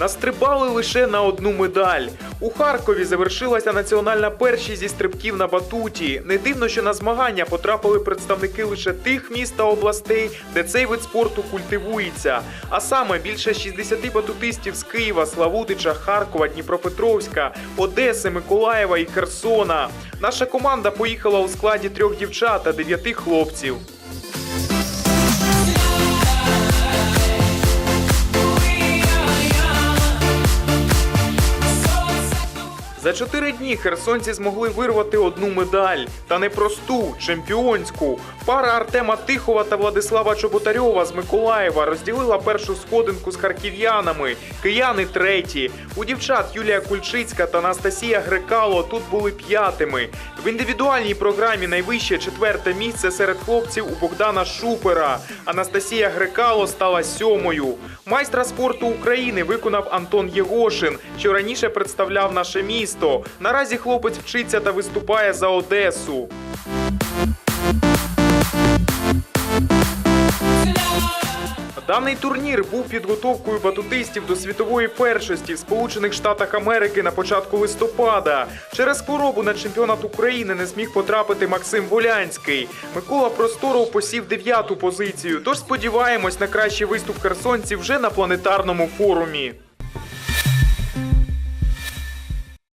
Настрибали лише на одну медаль. У Харкові завершилася національна першість зі стрибків на батуті. Не дивно, що на змагання потрапили представники лише тих міст та областей, де цей вид спорту культивується. А саме більше 60 батутистів з Києва, Славутича, Харкова, Дніпропетровська, Одеси, Миколаєва і Херсона. Наша команда поїхала у складі трьох дівчат та дев'яти хлопців. За чотири дні херсонці змогли вирвати одну медаль. Та не просту, чемпіонську. Пара Артема Тихова та Владислава Чоботарьова з Миколаєва розділила першу сходинку з харків'янами. Кияни треті. У дівчат Юлія Кульчицька та Анастасія Грекало тут були п'ятими. В індивідуальній програмі найвище четверте місце серед хлопців у Богдана Шупера. Анастасія Грекало стала сьомою. Майстра спорту України виконав Антон Єгошин, що раніше представляв наше місто. Наразі хлопець вчиться та виступає за Одесу. Даний турнір був підготовкою батутистів до світової першості в Сполучених Штатах Америки на початку листопада. Через хворобу на чемпіонат України не зміг потрапити Максим Волянський. Микола Просторов посів дев'яту позицію. Тож сподіваємось на кращий виступ херсонців вже на планетарному форумі.